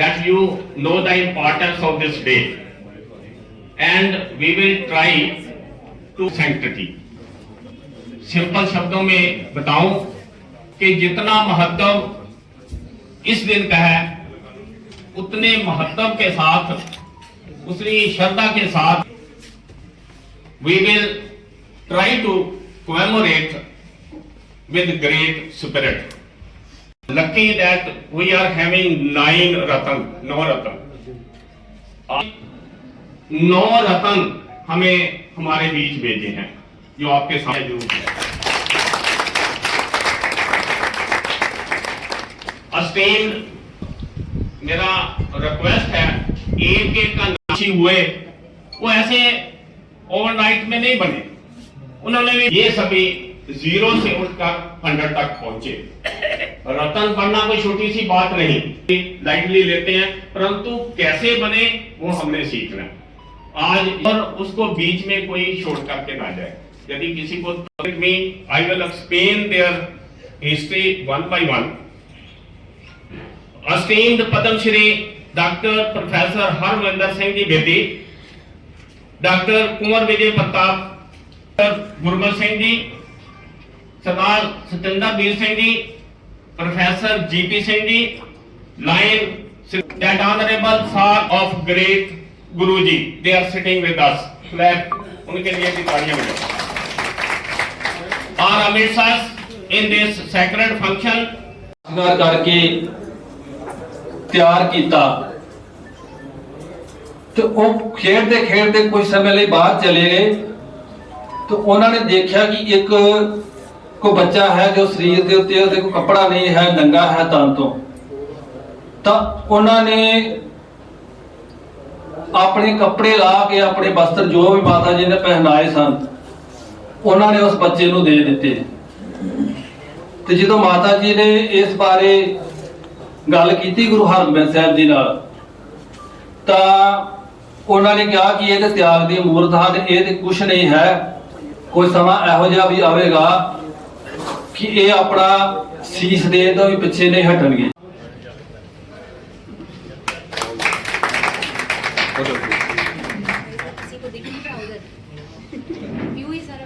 that you know the importance of this day and we will try to sanctity. Simple शब्दों में बताऊँ कि जितना महत्व इस दिन का है उतने महत्व के साथ उतनी श्रद्धा के साथ we will try to commemorate with great spirit. Lucky that we are having nine ratan, नौ रतन नौ रतन हमें हमारे बीच भेजे हैं। जो आपके सामने ज़रूर है अस्टेन मेरा रिक्वेस्ट है एक एक का नाशी हुए वो ऐसे ओवरनाइट में नहीं बने। उन्होंने भी ये सभी ज़ीरो से उठकर हंड्रेड तक पहुँचे। रतन बनना कोई छोटी सी बात नहीं। लाइटली लेते हैं, परंतु कैसे बने, वो हमने सीखना है। आज और उसको बीच में कोई छोड़ करके ना जाए। यदि किसी को I will explain their history one by one esteemed Padmashri doctor professor Harminder Singh ji बेटी doctor Kunwar Vijay Pratap Gurmat Singh ji Sardar Satinder Veer Singh ji Professor G.P. Singh Ji, Lion, that honorable son of great Guru Ji, they are sitting with us. Clap, उनके लिए भी तालियां बजाओ. Are amidst us in this sacred function ਸੰਗਾਰ ਕਰਕੇ ਤਿਆਰ ਕੀਤਾ ਤੇ ਉਹ ਖੇਡਦੇ ਖੇਡਦੇ ਕੁਝ ਸਮੇਂ ਲਈ ਬਾਹਰ ਚਲੇ ਗਏ ਤੇ ਉਹਨਾਂ ਨੇ ਦੇਖਿਆ ਕਿ ਇੱਕ ਕੋਈ ਬੱਚਾ ਹੈ ਜੋ ਸਰੀਰ ਦੇ ਉੱਤੇ, ਉਹਦੇ ਕੋਈ ਕੱਪੜਾ ਨਹੀਂ ਹੈ, ਨੰਗਾ ਹੈ ਤਨ ਤੋਂ। ਤਾਂ ਉਹਨਾਂ ਨੇ ਆਪਣੇ ਕੱਪੜੇ ਲਾ ਕੇ, ਆਪਣੇ ਵਸਤਰ ਜੋ ਵੀ ਮਾਤਾ ਜੀ ਨੇ ਪਹਿਨਾਏ ਸਨ, ਉਹਨਾਂ ਨੇ ਉਸ ਬੱਚੇ ਨੂੰ ਦੇ ਦਿੱਤੇ। ਤੇ ਜਦੋਂ ਮਾਤਾ ਜੀ ਨੇ ਇਸ ਬਾਰੇ ਗੱਲ ਕੀਤੀ ਗੁਰੂ ਹਰਗੋਬਿੰਦ ਸਾਹਿਬ ਜੀ ਨਾਲ, ਤਾਂ ਉਹਨਾਂ ਨੇ ਕਿਹਾ ਕਿ ਇਹ ਤੇ ਤਿਆਗ ਦੀ ਮੂਰਤ ਹਨ, ਇਹ ਤੇ ਕੁਛ ਨਹੀਂ ਹੈ। ਕੋਈ ਸਮਾਂ ਇਹੋ ਜਿਹਾ ਵੀ ਆਵੇਗਾ ਕਿ ਇਹ ਆਪਣਾ ਸੀਸ ਦੇ ਤੋਂ ਵੀ ਪਿੱਛੇ ਨਹੀਂ ਹਟਣਗੇ किसी को दिख नहीं रहा उधर व्यू ही सारा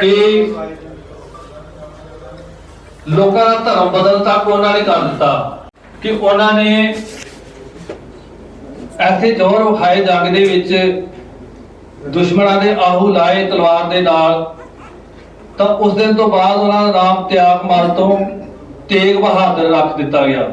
ਕਿ ਲੋਕਾਂ ਦਾ ਧਰਮ ਬਦਲ ਤੱਕ ਉਹਨਾਂ ਨੇ ਕਰ ਦਿੱਤਾ, ਕਿ ਉਹਨਾਂ ਨੇ ਐਸੇ ਜ਼ੋਰ ਵਿਖਾਏ ਜੰਗ ਦੇ ਵਿੱਚ ਦੁਸ਼ਮਣਾਂ ਦੇ ਆਹੂ ਲਾਏ ਤਲਵਾਰ ਦੇ ਨਾਲ। ਤਾਂ ਉਸ ਦਿਨ ਤੋਂ ਬਾਅਦ ਉਹਨਾਂ ਦਾ ਨਾਮ ਤਿਆਗ ਮਲ ਤੋਂ ਤੇਗ ਬਹਾਦਰ ਰੱਖ ਦਿੱਤਾ ਗਿਆ।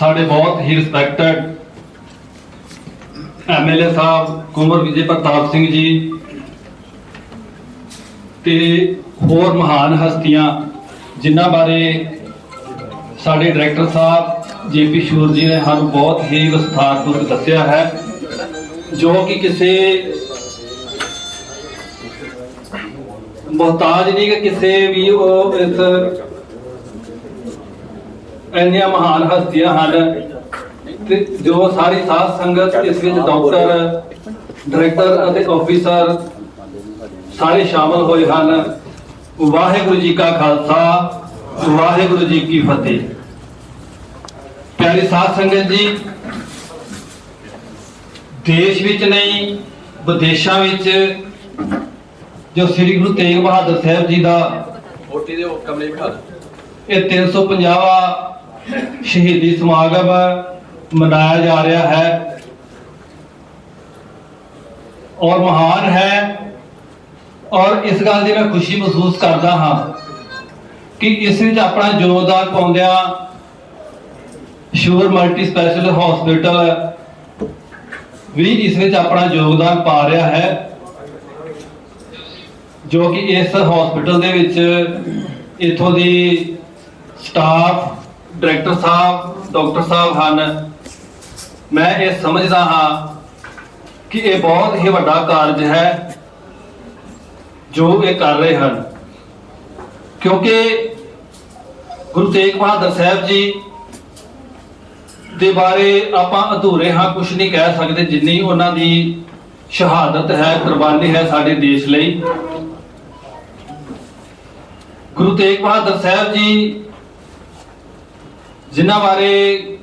ਸਾਡੇ ਬਹੁਤ ਹੀ ਰਿਸਪੈਕਟਡ ਐਮਐਲਏ ਸਾਹਿਬ ਕੁਮਰ ਵਿਜੇ ਪ੍ਰਤਾਪ ਸਿੰਘ ਜੀ ਤੇ ਹੋਰ ਮਹਾਨ ਹਸਤੀਆਂ ਜਿਨ੍ਹਾਂ ਬਾਰੇ ਸਾਡੇ ਡਾਇਰੈਕਟਰ ਸਾਹਿਬ ਜੇਪੀ ਸ਼ੂਰ ਜੀ ਨੇ ਸਾਨੂੰ ਬਹੁਤ ਹੀ ਵਿਸਥਾਰਪੂਰਵਕ ਦੱਸਿਆ ਹੈ, ਜੋ ਕਿ ਕਿਸੇ ਮੁਹਤਾਜ ਨਹੀਂ ਕਿ ਕਿਸੇ ਵੀ ਉਹ ਇਸ ਇੰਨੀਆਂ ਮਹਾਨ ਹਸਤੀਆਂ ਹਨ ਤੇ ਜੋ ਸਾਰੀ ਸਾਧ ਸੰਗਤ ਇਸ ਵਿੱਚ ਡਾਕਟਰ ਡਾਇਰੈਕਟਰ ਅਤੇ ਆਫੀਸਰ ਸਾਰੇ ਸ਼ਾਮਲ ਹੋਏ ਹਨ। ਵਾਹਿਗੁਰੂ ਜੀ ਕਾ ਖਾਲਸਾ ਵਾਹਿਗੁਰੂ ਜੀ ਕੀ ਫਤਿਹ। ਪਿਆਰੀ ਸਾਧ ਸੰਗਤ ਜੀ ਦੇਸ਼ ਵਿੱਚ ਨਹੀਂ ਵਿਦੇਸ਼ਾਂ ਵਿੱਚ ਜੋ ਸ੍ਰੀ ਗੁਰੂ ਤੇਗ ਬਹਾਦਰ ਸਾਹਿਬ ਜੀ ਦਾ ਓਟੀ ਦੇ ਕਮਰੇ ਬਿਠਾ ਦੇ ਇਹ 350ਵਾਂ ਸ਼ਹੀਦੀ ਸਮਾਗਮ ਮਨਾਇਆ ਜਾ ਰਿਹਾ ਹੈ। ਔਰ ਮਹਾਨ ਹੈ। ਔਰ ਇਸ ਗੱਲ ਦੀ ਮੈਂ ਖੁਸ਼ੀ ਮਹਿਸੂਸ ਕਰਦਾ ਹਾਂ ਕਿ ਇਸ ਵਿੱਚ ਆਪਣਾ ਯੋਗਦਾਨ ਪਾਉਂਦਿਆਂ ਸ਼ੂਰ ਮਲਟੀ ਸਪੈਸ਼ਲ ਹਸਪੀਟਲ ਵੀ ਇਸ ਵਿੱਚ ਆਪਣਾ ਯੋਗਦਾਨ ਪਾ ਰਿਹਾ ਹੈ, ਜੋ ਕਿ ਇਸ ਹਸਪੀਟਲ ਦੇ ਵਿੱਚ ਇਥੋਂ ਦੀ ਸਟਾਫ ਡਾਇਰੈਕਟਰ ਸਾਹਿਬ, ਡਾਕਟਰ ਸਾਹਿਬ ਹਨ। ਮੈਂ ਇਹ ਸਮਝਦਾ ਹਾਂ ਕਿ ਇਹ ਬਹੁਤ ਹੀ ਵੱਡਾ ਕਾਰਜ ਹੈ ਜੋ ਇਹ ਕਰ ਰਹੇ ਹਨ। ਕਿਉਂਕਿ ਗੁਰੂ ਤੇਗ ਬਹਾਦਰ ਸਾਹਿਬ ਜੀ ਦੇ ਬਾਰੇ ਆਪਾਂ ਅਧੂਰੇ ਹਾਂ ਕੁਝ ਨਹੀਂ ਕਹਿ ਸਕਦੇ, ਜਿੰਨੀ ਉਹਨਾਂ ਦੀ ਸ਼ਹਾਦਤ ਹੈ, ਕੁਰਬਾਨੀ ਹੈ ਸਾਡੇ ਦੇਸ਼ ਲਈ। ਗੁਰੂ ਤੇਗ ਬਹਾਦਰ ਸਾਹਿਬ ਜੀ ਜਿਨ੍ਹਾਂ ਬਾਰੇ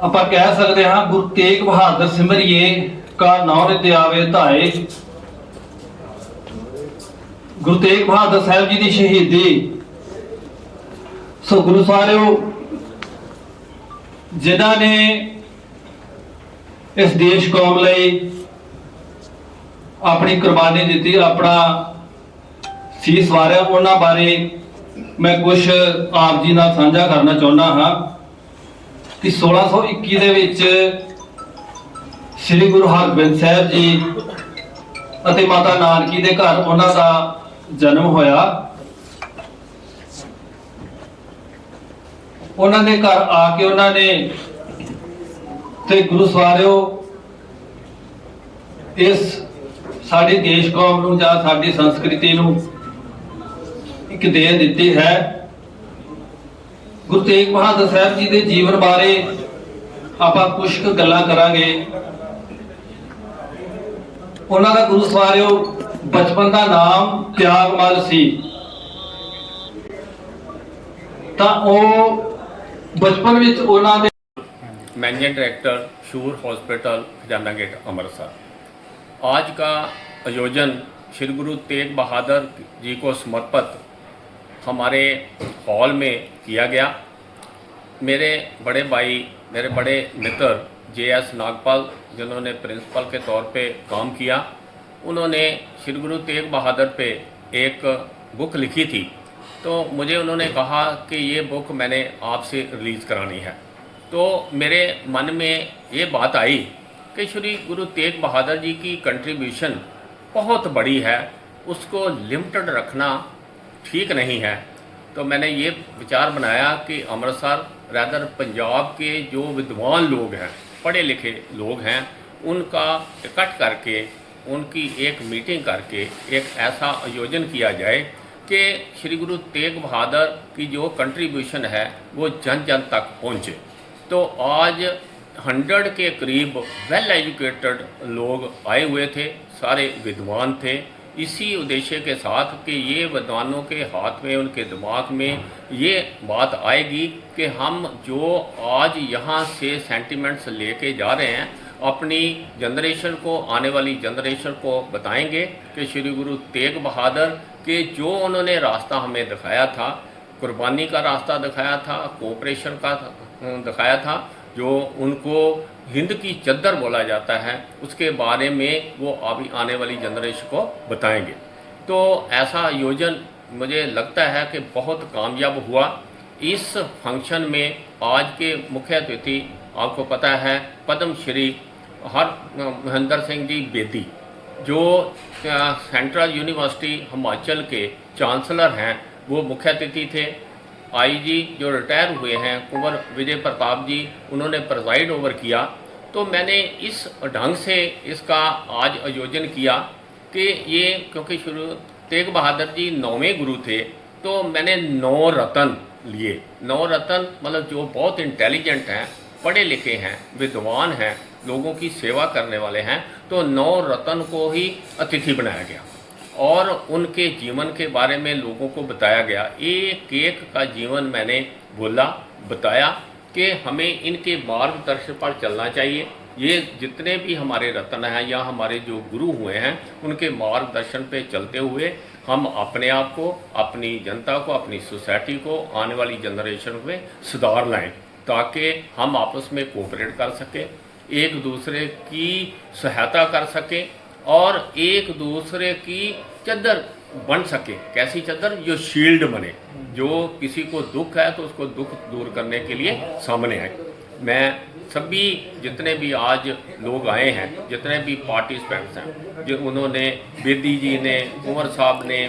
ਆਪਾਂ ਕਹਿ ਸਕਦੇ ਹਾਂ, ਗੁਰੂ ਤੇਗ ਬਹਾਦਰ ਸਿਮਰਿਏ ਕਾ ਨਾਮ ਨਿਤ ਆਵੇ ਧਾਏ। ਗੁਰੂ ਤੇਗ ਬਹਾਦਰ ਸਾਹਿਬ ਜੀ ਦੀ ਸ਼ਹੀਦੀ। ਸੋ ਗੁਰੂ ਸਾਹਿਬ ਜਿਨ੍ਹਾਂ ਨੇ ਇਸ ਦੇਸ਼ ਕੌਮ ਲਈ ਆਪਣੀ ਕੁਰਬਾਨੀ ਦਿੱਤੀ, ਆਪਣਾ ਸੀਸ ਵਾਰਿਆ, ਉਹਨਾਂ ਬਾਰੇ ਮੈਂ ਕੁਝ ਆਪ ਜੀ ਨਾਲ ਸਾਂਝਾ ਕਰਨਾ ਚਾਹੁੰਦਾ ਹਾਂ ਕਿ 1621 ਦੇ ਵਿੱਚ ਸ੍ਰੀ ਗੁਰੂ ਹਰਗੋਬਿੰਦ ਸਾਹਿਬ ਜੀ ਅਤੇ ਮਾਤਾ ਨਾਨਕੀ ਦੇ ਘਰ ਉਹਨਾਂ ਦਾ ਜਨਮ ਹੋਇਆ। ਉਹਨਾਂ ਦੇ ਘਰ ਆ ਕੇ ਉਹਨਾਂ ਨੇ ਤੇ ਗੁਰੂ ਸਵਾਰਿਓ, ਇਸ ਸਾਡੇ ਦੇਸ਼ ਕੌਮ ਨੂੰ ਜਾਂ ਸਾਡੀ ਸੰਸਕ੍ਰਿਤੀ ਨੂੰ ਇੱਕ ਦੇਣ ਦਿੱਤੀ ਹੈ ਗੁਰੂ ਤੇਗ ਬਹਾਦਰ ਸਾਹਿਬ ਜੀ ਦੇ ਜੀਵਨ ਬਾਰੇ ਆਪਾਂ ਕੁਝ ਕੁ ਗੱਲਾਂ ਕਰਾਂਗੇ ਉਹਨਾਂ ਦਾ ਗੁਰੂ ਸਵਾਰਿਓ ਬਚਪਨ ਦਾ ਨਾਮ ਤਿਆਗਮਲ ਸੀ ਤਾਂ ਉਹ ਬਚਪਨ ਵਿੱਚ ਉਹਨਾਂ ਦੇ managing director Shoor hospital Khazana gate Amritsar आज का आयोजन श्री गुरु तेग बहादुर जी को समर्पित हमारे हॉल में किया गया। मेरे बड़े भाई, मेरे बड़े मित्र जे एस नागपाल, जिन्होंने प्रिंसिपल के तौर पे काम किया, उन्होंने श्री गुरु तेग बहादुर पे एक बुक लिखी थी। तो मुझे उन्होंने कहा कि ये बुक मैंने आपसे रिलीज़ करानी है। तो मेरे मन में ये बात आई कि श्री गुरु तेग बहादुर जी की कंट्रीब्यूशन बहुत बड़ी है। उसको लिमिटेड रखना ठीक नहीं है तो मैंने ये विचार बनाया कि अमृतसर रैदर पंजाब के जो विद्वान लोग हैं पढ़े लिखे लोग हैं, उनका इकट्ठ करके, उनकी एक मीटिंग करके, एक ऐसा आयोजन किया जाए कि श्री गुरु तेग बहादुर की जो कंट्रीब्यूशन है, वो जन जन तक पहुँचे। तो आज हंड्रेड के करीब वेल एजुकेटेड लोग आए हुए थे, सारे विद्वान थे इसी उद्देश्य के साथ कि ये विद्वानों के हाथ में, उनके दिमाग में ये बात आएगी कि हम जो आज यहाँ से सेंटिमेंट्स लेके जा रहे हैं, अपनी जनरेशन को, आने वाली जनरेशन को बताएँगे कि श्री गुरु तेग बहादुर के जो उन्होंने रास्ता हमें दिखाया था, कुर्बानी का रास्ता दिखाया था कोऑपरेशन का दिखाया था, जो उनको हिंद की चद्दर बोला जाता है, उसके बारे में वो अभी आने वाली जनरेशन को बताएँगे। तो ऐसा आयोजन मुझे लगता है कि बहुत कामयाब हुआ। इस फ़ंक्शन में आज के मुख्य अतिथि, आपको पता है, पद्म श्री हर, महेंद्र सिंह जी बेदी, जो सेंट्रल यूनिवर्सिटी हिमाचल के चांसलर हैं, वो मुख्य अतिथि थे। आईजी जो रिटायर हुए हैं, कुंवर विजय प्रताप जी, उन्होंने प्रिजाइड ओवर किया। तो मैंने इस ढंग से इसका आज आयोजन किया कि ये क्योंकि शुरू तेग बहादुर जी नौवें गुरु थे तो मैंने नौ रतन लिए। नौ रतन मतलब जो बहुत इंटेलिजेंट हैं, पढ़े लिखे हैं, विद्वान हैं, लोगों की सेवा करने वाले हैं तो नौ रत्न को ही अतिथि बनाया गया। और उनके जीवन के बारे में लोगों को बताया गया। एक एक का जीवन मैंने बोला, बताया कि हमें इनके मार्गदर्शन पर चलना चाहिए। ये जितने भी हमारे रत्न हैं या हमारे जो गुरु हुए हैं, उनके मार्गदर्शन पे चलते हुए हम अपने आप को, अपनी जनता को, अपनी सोसाइटी को, आने वाली जनरेशन में सुधार लाएँ, ताकि हम आपस में कोऑपरेट कर सकें, एक दूसरे की सहायता कर सकें और एक दूसरे की चद्दर बन सके कैसी चद्दर जो शील्ड बने जो किसी को दुख है तो उसको दुख दूर करने के लिए सामने आए मैं सभी जितने भी आज लोग आए हैं जितने भी पार्टिसिपेंट्स हैं जो उन्होंने बेदी जी ने कुंवर साहब ने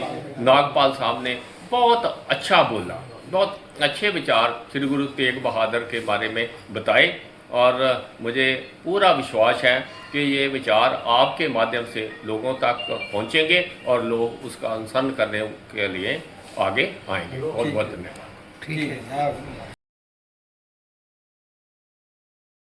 नागपाल साहब ने बहुत अच्छा बोला बहुत अच्छे विचार श्री गुरु तेग बहादुर के बारे में बताए और मुझे पूरा विश्वास है कि ये विचार आपके माध्यम से लोगों तक पहुँचेंगे और लोग उसका अनुसरण करने के लिए आगे आएँगे। बहुत बहुत धन्यवाद। ठीक है